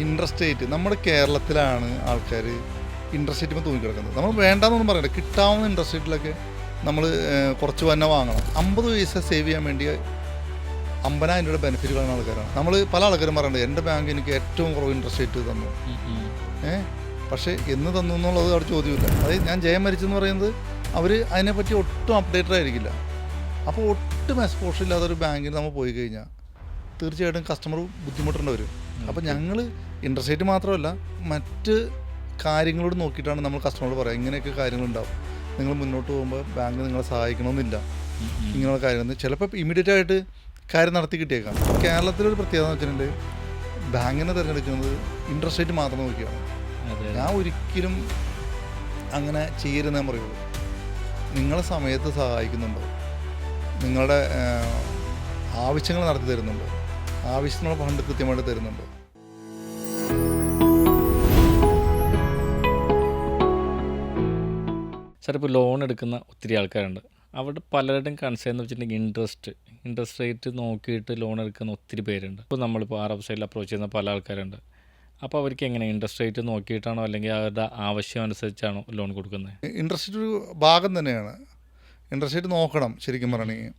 Interest rate നമ്മുടെ കേരളത്തിലാണ് ആൾക്കാർ ഇൻട്രസ്റ്റ് റേറ്റ് തൂങ്ങി കിടക്കുന്നത്. നമ്മൾ വേണ്ടാന്നൊന്നും പറയണ്ട. കിട്ടാവുന്ന ഇൻട്രസ്റ്റ് റേറ്റിലൊക്കെ നമ്മൾ കുറച്ച് തന്നെ വാങ്ങണം. അമ്പത് പൈസ സേവ് ചെയ്യാൻ വേണ്ടി അമ്പതിനായിരം രൂപയുടെ ബെനിഫിറ്റ് കാണുന്ന ആൾക്കാരാണ്. നമ്മൾ പല ആൾക്കാരും പറയുന്നുണ്ട് എന്റെ ബാങ്ക് എനിക്ക് ഏറ്റവും കുറവ് ഇൻട്രസ്റ്റ് റേറ്റ് തന്നു. ഏ? പക്ഷേ എന്ന് തന്നു എന്നുള്ളത് അവിടെ ചോദ്യമില്ല. അതായത് ഞാൻ ജയം മരിച്ചെന്ന് പറയുന്നത് അവർ അതിനെപ്പറ്റി ഒട്ടും അപ്ഡേറ്റഡ് ആയിരിക്കില്ല. അപ്പോൾ ഒട്ടും എക്സ്പോഷർ ഇല്ലാത്ത ഒരു ബാങ്കിൽ നമ്മൾ പോയി കഴിഞ്ഞാൽ തീർച്ചയായിട്ടും കസ്റ്റമർ ബുദ്ധിമുട്ടേണ്ടി വരും അപ്പോൾ ഞങ്ങൾ ഇൻട്രസ്റ്റ് റേറ്റ് മാത്രമല്ല മറ്റ് കാര്യങ്ങളോട് നോക്കിയിട്ടാണ് നമ്മൾ കസ്റ്റമറോട് പറയുക. ഇങ്ങനെയൊക്കെ കാര്യങ്ങളുണ്ടാവും. നിങ്ങൾ മുന്നോട്ട് പോകുമ്പോൾ ബാങ്ക് നിങ്ങളെ സഹായിക്കണമെന്നില്ല. ഇങ്ങനെയുള്ള കാര്യങ്ങൾ. ചിലപ്പോൾ ഇമ്മീഡിയറ്റ് ആയിട്ട് കാര്യം നടത്തി കിട്ടിയേക്കാം. കേരളത്തിലൊരു പ്രത്യേകത എന്ന് വെച്ചിട്ടുണ്ടെങ്കിൽ ബാങ്കിനെ തിരഞ്ഞെടുക്കുന്നത് ഇൻട്രസ്റ്റ് റേറ്റ് മാത്രം നോക്കിയാണ് ഞാൻ ഒരിക്കലും അങ്ങനെ ചെയ്യരുതെന്നേ പറയുള്ളൂ. നിങ്ങളെ സമയത്ത് സഹായിക്കുന്നുണ്ടോ. നിങ്ങളുടെ ആവശ്യങ്ങൾ നടത്തി തരുന്നുണ്ടോ. ആവശ്യത്തിനുള്ള ഫണ്ട് കൃത്യമായിട്ട് തരുന്നുണ്ട്. സാർ ഇപ്പോൾ ലോൺ എടുക്കുന്ന ഒത്തിരി ആൾക്കാരുണ്ട്. അവിടെ പലരുടെയും കൺസേൺ എന്ന് വെച്ചിട്ടുണ്ടെങ്കിൽ ഇൻട്രസ്റ്റ് ഇൻട്രസ്റ്റ് റേറ്റ് നോക്കിയിട്ട് ലോൺ എടുക്കുന്ന ഒത്തിരി പേരുണ്ട്. ഇപ്പോൾ നമ്മളിപ്പോൾ ആർ എഫ് സൈഡിൽ അപ്രോച്ച് ചെയ്യുന്ന പല ആൾക്കാരുണ്ട്. അപ്പോൾ അവർക്ക് എങ്ങനെ ഇൻട്രസ്റ്റ് റേറ്റ് നോക്കിയിട്ടാണോ അല്ലെങ്കിൽ അവരുടെ ആവശ്യം അനുസരിച്ചാണോ ലോൺ കൊടുക്കുന്നത്? ഇൻട്രസ്റ്റ് ഒരു ഭാഗം തന്നെയാണ്. ഇൻട്രസ്റ്റ് റേറ്റ് നോക്കണം ശരിക്കും പറയണമെങ്കിൽ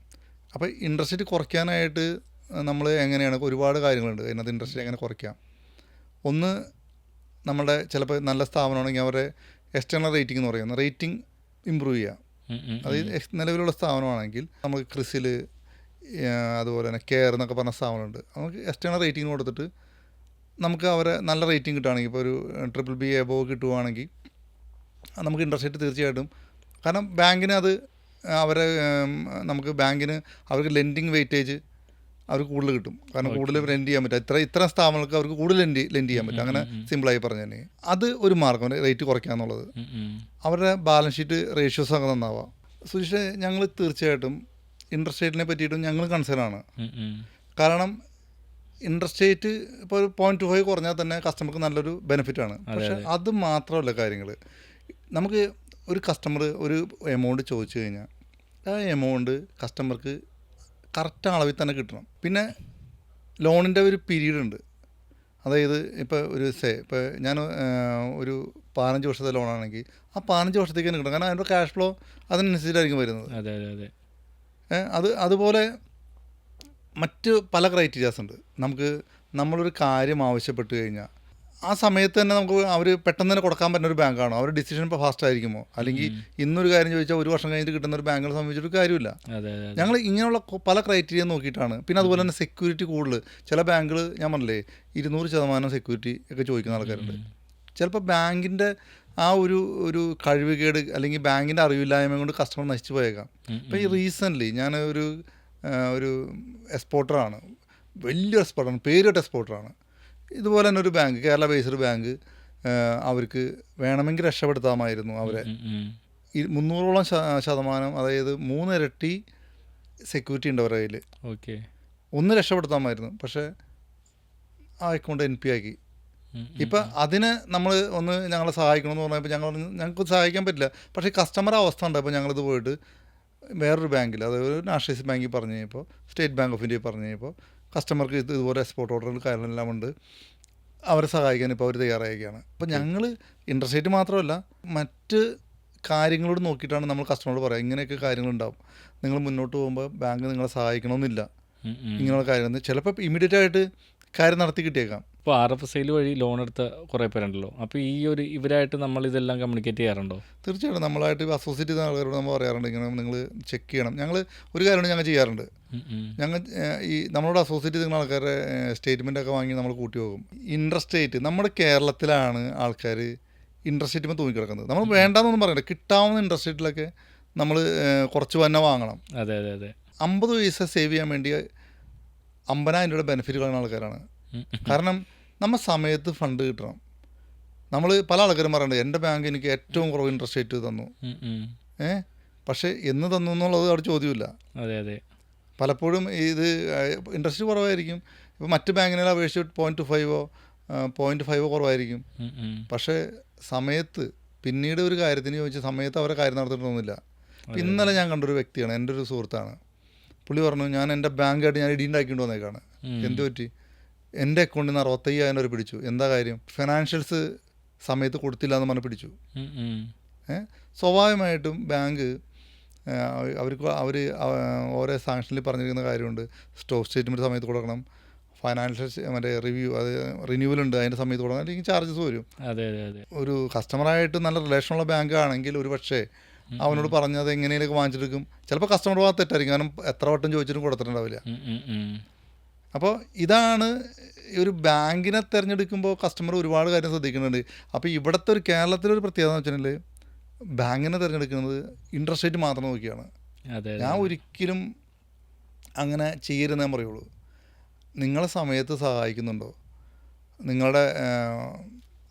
അപ്പോൾ ഇൻട്രസ്റ്റ് റേറ്റ് കുറയ്ക്കാനായിട്ട് നമ്മൾ എങ്ങനെയാണ് ഒരുപാട് കാര്യങ്ങളുണ്ട്. അതിനകത്ത് ഇൻട്രസ്റ്റ് എങ്ങനെ കുറയ്ക്കാം. ഒന്ന് നമ്മുടെ ചിലപ്പോൾ നല്ല സ്ഥാപനമാണെങ്കിൽ അവരുടെ എക്സ്റ്റേണൽ റേറ്റിംഗ് എന്ന് പറയുന്നത് റേറ്റിംഗ് ഇമ്പ്രൂവ് ചെയ്യാം. അതായത് അത് നിലവിലുള്ള സ്ഥാപനമാണെങ്കിൽ നമുക്ക് ക്രിസിൽ അതുപോലെ തന്നെ കെയർ എന്നൊക്കെ പറഞ്ഞ സ്ഥാപനമുണ്ട്. നമുക്ക് എക്സ്റ്റേണൽ റേറ്റിംഗ് കൊടുത്തിട്ട് നമുക്ക് അവരെ നല്ല റേറ്റിംഗ് കിട്ടുകയാണെങ്കിൽ ഇപ്പോൾ ഒരു ട്രിപ്പിൾ ബി എബോ കിട്ടുവാണെങ്കിൽ നമുക്ക് ഇൻട്രസ്റ്റ് റേറ്റ് തീർച്ചയായിട്ടും കാരണം ബാങ്കിന് അത് അവരെ നമുക്ക് ബാങ്കിന് അവർക്ക് ലെൻഡിങ് വെയിറ്റേജ് അവർക്ക് കൂടുതൽ കിട്ടും. കാരണം കൂടുതൽ ലെൻഡ് ചെയ്യാൻ പറ്റും. ഇത്ര ഇത്ര സ്ഥാപനങ്ങൾക്ക് അവർക്ക് കൂടുതൽ ലെൻഡ് ലെൻഡ് ചെയ്യാൻ പറ്റും. അങ്ങനെ സിമ്പിളായി പറഞ്ഞു തന്നെ അത് ഒരു മാർഗം റേറ്റ് കുറയ്ക്കുക എന്നുള്ളത്. അവരുടെ ബാലൻസ് ഷീറ്റ് റേഷ്യോസ് അങ്ങനെ നന്നാവാം സുരേഷ് ഞങ്ങൾ തീർച്ചയായിട്ടും ഇൻട്രസ്റ്റ് റേറ്റിനെ പറ്റിയിട്ടും ഞങ്ങൾ കൺസേൺ ആണ്. കാരണം ഇൻട്രസ്റ്റ് റേറ്റ് ഇപ്പോൾ ഒരു പോയിന്റ് ടു ഫൈവ് കുറഞ്ഞാൽ തന്നെ കസ്റ്റമർക്ക് നല്ലൊരു ബെനിഫിറ്റ് ആണ്. പക്ഷെ അത്. മാത്രമല്ല കാര്യങ്ങൾ നമുക്ക് ഒരു കസ്റ്റമർ ഒരു എമൗണ്ട് ചോദിച്ചു കഴിഞ്ഞാൽ ആ എമൗണ്ട് കസ്റ്റമർക്ക് കറക്റ്റ് അളവിൽ തന്നെ കിട്ടണം. പിന്നെ ലോണിന്റെ ഒരു പീരീഡ് ഉണ്ട്. അതായത് ഇപ്പോൾ ഒരു സേ ഇപ്പോൾ ഞാൻ ഒരു പതിനഞ്ച് വർഷത്തെ ലോണാണെങ്കിൽ ആ പതിനഞ്ച് വർഷത്തേക്ക് തന്നെ കിട്ടണം. കാരണം അതിന്റെ ക്യാഷ് ഫ്ലോ അതിനനുസരിച്ചായിരിക്കും വരുന്നത്. അതെ അതെ അതെ. അത് അതുപോലെ മറ്റ് പല ക്രൈറ്റീരിയാസ് ഉണ്ട്. നമുക്ക് നമ്മളൊരു കാര്യം ആവശ്യപ്പെട്ട് കഴിഞ്ഞാൽ ആ സമയത്ത് തന്നെ നമുക്ക് അവർ പെട്ടെന്ന് തന്നെ കൊടുക്കാൻ പറ്റുന്ന ഒരു ബാങ്കാണോ? അവർ ഡിസിഷൻ ഇപ്പോൾ ഫാസ്റ്റ് ആയിരിക്കുമോ? അല്ലെങ്കിൽ ഇന്നൊരു കാര്യം ചോദിച്ചാൽ ഒരു വർഷം കഴിഞ്ഞിട്ട് കിട്ടുന്ന ഒരു ബാങ്കിനെ സംബന്ധിച്ചൊരു കാര്യമില്ല. ഞങ്ങൾ ഇങ്ങനെയുള്ള പല ക്രൈറ്റീരിയ നോക്കിയിട്ടാണ്. പിന്നെ അതുപോലെ തന്നെ സെക്യൂരിറ്റി കൂടുതൽ ചില ബാങ്കുകൾ ഞാൻ പറഞ്ഞില്ലേ ഇരുന്നൂറ് ശതമാനം സെക്യൂരിറ്റി ഒക്കെ ചോദിക്കുന്ന ആൾക്കാരുണ്ട്. ചിലപ്പോൾ ബാങ്കിന്റെ ആ ഒരു ഒരു കഴിവുകേട് അല്ലെങ്കിൽ ബാങ്കിന്റെ അറിവില്ലായ്മ കൊണ്ട് കസ്റ്റമർ നശിച്ചു പോയേക്കാം. ഇപ്പോൾ ഈ റീസെന്റ്ലി ഞാൻ ഒരു ഒരു എക്സ്പോർട്ടറാണ് വലിയൊരു എക്സ്പോർട്ടറാണ് പേരിട്ട എക്സ്പോർട്ടറാണ് ഇതുപോലെ തന്നെ ഒരു ബാങ്ക് കേരള ബേസ്ഡ് ബാങ്ക് അവർക്ക് വേണമെങ്കിൽ രക്ഷപ്പെടുത്താമായിരുന്നു അവരെ. മുന്നൂറോളം ശതമാനം അതായത് മൂന്നിരട്ടി സെക്യൂരിറ്റി ഉണ്ട് അവരുടെ കയ്യിൽ ഓക്കെ. ഒന്ന് രക്ഷപ്പെടുത്താമായിരുന്നു പക്ഷേ ആ അക്കൗണ്ട് എൻ പി ആക്കി ഇപ്പം അതിന് നമ്മൾ ഒന്ന് ഞങ്ങളെ സഹായിക്കണമെന്ന് പറഞ്ഞപ്പോൾ ഞങ്ങൾ ഞങ്ങൾക്ക് സഹായിക്കാൻ പറ്റില്ല. പക്ഷേ കസ്റ്റമർ അവസ്ഥ ഉണ്ട് അപ്പോൾ ഞങ്ങളിത് പോയിട്ട് വേറൊരു ബാങ്കിൽ അതായത് നാഷണലൈസ് ബാങ്കിൽ പറഞ്ഞു കഴിഞ്ഞപ്പോൾ സ്റ്റേറ്റ് ബാങ്ക് ഓഫ് ഇന്ത്യയിൽ പറഞ്ഞു കഴിഞ്ഞപ്പോൾ കസ്റ്റമർക്ക് ഇത് ഇതുപോലെ എക്സ്പോർട്ട് ഓർഡറുകൾ കാര്യങ്ങളെല്ലാം ഉണ്ട്. അവരെ സഹായിക്കാൻ ഇപ്പോൾ അവർ തയ്യാറായിരിക്കുകയാണ്. അപ്പോൾ ഞങ്ങൾ ഇൻട്രസ്റ്റ് റേറ്റ് മാത്രമല്ല മറ്റ് കാര്യങ്ങളോട് നോക്കിയിട്ടാണ് നമ്മൾ കസ്റ്റമറോട് പറയുക ഇങ്ങനെയൊക്കെ കാര്യങ്ങളുണ്ടാവും. നിങ്ങൾ മുന്നോട്ട് പോകുമ്പോൾ ബാങ്ക് നിങ്ങളെ സഹായിക്കണമെന്നില്ല. ഇങ്ങനെയുള്ള കാര്യങ്ങൾ. ചിലപ്പോൾ ഇമ്മീഡിയറ്റ് ആയിട്ട് കാര്യം നടത്തി കിട്ടിയേക്കാം. ഇപ്പോൾ ആർ എഫ് എസ് ഐയിൽ വഴി ലോൺ എടുത്ത കുറേ പേരുണ്ടല്ലോ. അപ്പോൾ ഈ ഒരു ഇവരായിട്ട് നമ്മൾ ഇതെല്ലാം കമ്മ്യൂണിക്കേറ്റ് ചെയ്യാറുണ്ടോ? തീർച്ചയായിട്ടും നമ്മളായിട്ട് അസോസിയേറ്റ് ചെയ്ത ആൾക്കാരോട് നമ്മൾ പറയാറുണ്ട് ഇങ്ങനെ നിങ്ങൾ ചെക്ക് ചെയ്യണം. ഞങ്ങൾ ഒരു കാര്യമാണ് ഞങ്ങൾ ചെയ്യാറുണ്ട്. ഞങ്ങൾ ഈ നമ്മളോട് അസോസിയേറ്റ് ചെയ്യുന്ന ആൾക്കാരുടെ സ്റ്റേറ്റ്മെന്റ് ഒക്കെ വാങ്ങി നമ്മൾ കൂട്ടി പോകും ഇൻട്രസ്റ്റ് റേറ്റ് നമ്മുടെ കേരളത്തിലാണ് ആൾക്കാർ ഇൻട്രസ്റ്റ് റേറ്റ് തൂങ്ങി കിടക്കുന്നത് നമ്മൾ വേണ്ടാന്നൊന്നും പറയണ്ട. കിട്ടാവുന്ന ഇൻട്രസ്റ്റ് റേറ്റിലൊക്കെ നമ്മൾ കുറച്ച് തന്നെ വാങ്ങണം. അതെ അതെ അതെ. അമ്പത് പൈസ സേവ് ചെയ്യാൻ വേണ്ടി അമ്പതിനായിരം രൂപയുടെ ബെനിഫിറ്റ് കളയുന്ന ആൾക്കാരാണ്. കാരണം നമ്മൾ സമയത്ത് ഫണ്ട് കിട്ടണം. നമ്മൾ പല ആൾക്കാരും പറയുന്നുണ്ട് എന്റെ ബാങ്ക് എനിക്ക് ഏറ്റവും കുറവ് ഇൻട്രസ്റ്റ് റേറ്റ് തന്നു. ഏ? പക്ഷേ എന്ന് തന്നു എന്നുള്ളത് അവിടെ ചോദ്യമില്ല. അതെ അതെ. പലപ്പോഴും ഇത് ഇൻട്രസ്റ്റ് കുറവായിരിക്കും. ഇപ്പോൾ മറ്റ് ബാങ്കിനെ അപേക്ഷിച്ച് പോയിന്റ് ഫൈവോ പോയിന്റ് ഫൈവോ കുറവായിരിക്കും. പക്ഷേ സമയത്ത് പിന്നീട് ഒരു കാര്യത്തിന് ചോദിച്ച സമയത്ത് അവരെ കാര്യം നടത്തിയിട്ടൊന്നുമില്ല ഇന്നലെ ഞാൻ കണ്ടൊരു വ്യക്തിയാണ് എന്റെ ഒരു സുഹൃത്താണ്. പുള്ളി പറഞ്ഞു ഞാൻ എന്റെ ബാങ്കായിട്ട് ഞാൻ ഇടിയുണ്ടാക്കിക്കൊണ്ട് വന്നേക്കാണ്. ഉം. എന്ത് പറ്റി? എന്റെ അക്കൗണ്ടിൽ നിന്ന് അറുപത്തയ്യായിരം രൂപ പിടിച്ചു. എന്താ കാര്യം? ഫിനാൻഷ്യൽസ് സമയത്ത് കൊടുത്തില്ല എന്ന് പറഞ്ഞ് പിടിച്ചു. ഏ? സ്വാഭാവികമായിട്ടും ബാങ്ക് അവർക്ക് അവർ ഓരോ സാങ്ഷനിൽ പറഞ്ഞിരിക്കുന്ന കാര്യമുണ്ട്. സ്റ്റോക്ക് സ്റ്റേറ്റ്മെന്റ് സമയത്ത് കൊടുക്കണം. ഫൈനാൻഷ്യൽ മറ്റേ റിവ്യൂ അത് റിന്യൂവൽ ഉണ്ട് അതിന്റെ സമയത്ത് കൊടുക്കണം. അല്ലെങ്കിൽ ചാർജസ് വരും. അതെ അതെ അതെ. ഒരു കസ്റ്റമറായിട്ട് നല്ല റിലേഷനുള്ള ബാങ്ക് ആണെങ്കിൽ ഒരു പക്ഷേ അവനോട് പറഞ്ഞത് എങ്ങനെയൊക്കെ വാങ്ങിച്ചെടുക്കും? ചിലപ്പോൾ കസ്റ്റമർ ഭാഗത്ത് തെറ്റായിരിക്കും. കാരണം എത്ര വട്ടം ചോദിച്ചിട്ടും കൊടുത്തിട്ടുണ്ടാവില്ല. അപ്പോൾ ഇതാണ് ഒരു ബാങ്കിനെ തിരഞ്ഞെടുക്കുമ്പോൾ കസ്റ്റമർ ഒരുപാട് കാര്യം ശ്രദ്ധിക്കുന്നുണ്ട്. അപ്പോൾ ഇവിടുത്തെ ഒരു കേരളത്തിലൊരു പ്രത്യേകത എന്ന് വെച്ചിട്ടുണ്ടെങ്കിൽ ബാങ്കിനെ തിരഞ്ഞെടുക്കുന്നത് ഇൻട്രസ്റ്റ് റേറ്റ് മാത്രം നോക്കിയാണ്. ഞാൻ ഒരിക്കലും അങ്ങനെ ചെയ്യരുതെന്ന് ഞാൻ പറയുള്ളൂ. നിങ്ങളെ സമയത്ത് സഹായിക്കുന്നുണ്ടോ? നിങ്ങളുടെ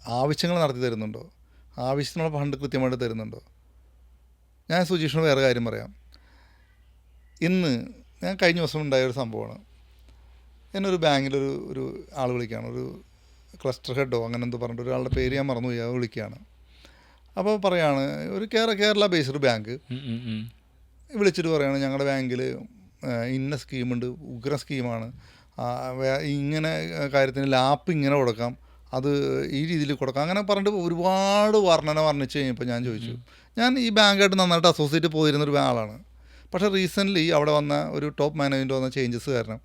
ആവശ്യങ്ങൾ നടത്തി തരുന്നുണ്ടോ? ആവശ്യത്തിനുള്ള ഫണ്ട് കൃത്യമായിട്ട് തരുന്നുണ്ടോ? ഞാൻ സുജീഷിന് വേറെ കാര്യം പറയാം. ഇന്ന് ഞാൻ കഴിഞ്ഞ ദിവസം ഉണ്ടായ ഒരു സംഭവമാണ്. എന്നൊരു ബാങ്കിലൊരു ഒരു ആൾ വിളിക്കുകയാണ്. ഒരു ക്ലസ്റ്റർ ഹെഡോ അങ്ങനെ എന്തോ പറഞ്ഞിട്ട് ഒരാളുടെ പേര് ഞാൻ മറന്നുപോയി അത് വിളിക്കുകയാണ്. അപ്പോൾ പറയാണ് ഒരു കേരള കേരള ബേസ്ഡ് ബാങ്ക്. വിളിച്ചിട്ട് പറയാണ് ഞങ്ങളുടെ ബാങ്കിൽ ഇന്ന സ്കീമുണ്ട് ഉഗ്ര സ്കീമാണ് ഇങ്ങനെ കാര്യത്തിന് ലാപ്പ് ഇങ്ങനെ കൊടുക്കാം. അത് ഈ രീതിയിൽ കൊടുക്കാം. അങ്ങനെ പറഞ്ഞിട്ട് ഒരുപാട് വർണന വർണിച്ച് കഴിഞ്ഞപ്പോൾ ഞാൻ ചോദിച്ചു. ഞാൻ ഈ ബാങ്കായിട്ട് നന്നായിട്ട് അസോസിയേറ്റ് പോയിരുന്ന ഒരു ആളാണ്. പക്ഷേ റീസെന്റ്ലി അവിടെ വന്ന ഒരു ടോപ്പ് മാനേജ്മെന്റ് വന്ന ചേഞ്ചസ് കാരണം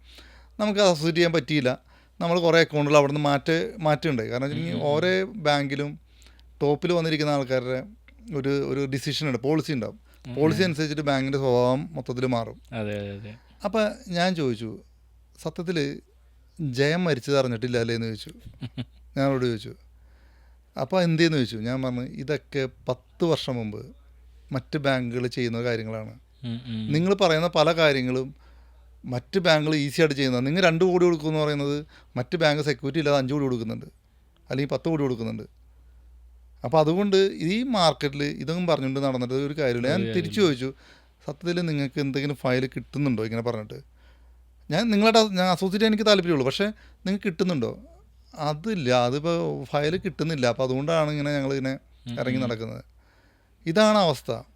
നമുക്ക് അസോസിയേറ്റ് ചെയ്യാൻ പറ്റിയില്ല. നമ്മൾ കുറേ അക്കൗണ്ടുകൾ അവിടെ നിന്ന് മാറ്റ മാറ്റുണ്ടായി കാരണം വെച്ചിട്ടുണ്ടെങ്കിൽ ഓരോ ബാങ്കിലും ടോപ്പിൽ വന്നിരിക്കുന്ന ആൾക്കാരുടെ ഒരു ഒരു ഡിസിഷൻ ഉണ്ട്. പോളിസി ഉണ്ടാവും. പോളിസി അനുസരിച്ചിട്ട് ബാങ്കിന്റെ സ്വഭാവം മൊത്തത്തിൽ മാറും. അതെ അതെ അതെ. അപ്പോൾ ഞാൻ ചോദിച്ചു സത്യത്തിൽ ജയം മരിച്ചത് അറിഞ്ഞിട്ടില്ല അല്ലേ എന്ന് ചോദിച്ചു. അവരോട് ചോദിച്ചു. അപ്പോൾ എന്തെന്ന്? ചോദിച്ചു. ഞാൻ പറഞ്ഞു ഇതൊക്കെ പത്ത് വർഷം മുമ്പ് മറ്റ് ബാങ്കുകൾ ചെയ്യുന്ന കാര്യങ്ങളാണ്. നിങ്ങൾ പറയുന്ന പല കാര്യങ്ങളും മറ്റ് ബാങ്കുകൾ ഈസി ആയിട്ട് ചെയ്യുന്നത് നിങ്ങൾ രണ്ട് കോടി കൊടുക്കുമെന്ന് പറയുന്നത് മറ്റ് ബാങ്ക് സെക്യൂരിറ്റി ഇല്ലാതെ അഞ്ച് കോടി കൊടുക്കുന്നുണ്ട്. അല്ലെങ്കിൽ പത്ത് കോടി കൊടുക്കുന്നുണ്ട്. അപ്പോൾ അതുകൊണ്ട് ഈ മാർക്കറ്റിൽ ഇതൊന്നും പറഞ്ഞുകൊണ്ട് നടന്നിട്ട് ഒരു കാര്യമില്ല. ഞാൻ തിരിച്ചു ചോദിച്ചു സത്യത്തിൽ നിങ്ങൾക്ക് എന്തെങ്കിലും ഫയൽ കിട്ടുന്നുണ്ടോ? ഇങ്ങനെ പറഞ്ഞിട്ട്. ഞാൻ നിങ്ങളുടെ ഞാൻ അസോസിയേറ്റ് എനിക്ക് താല്പര്യമുള്ളൂ. പക്ഷേ നിങ്ങൾക്ക് കിട്ടുന്നുണ്ടോ? അതില്ല. അതിപ്പോൾ ഫയൽ കിട്ടുന്നില്ല. അപ്പോൾ അതുകൊണ്ടാണ് ഇങ്ങനെ ഞങ്ങളിങ്ങനെ ഇറങ്ങി നടക്കുന്നത്. ഇതാണ് അവസ്ഥ.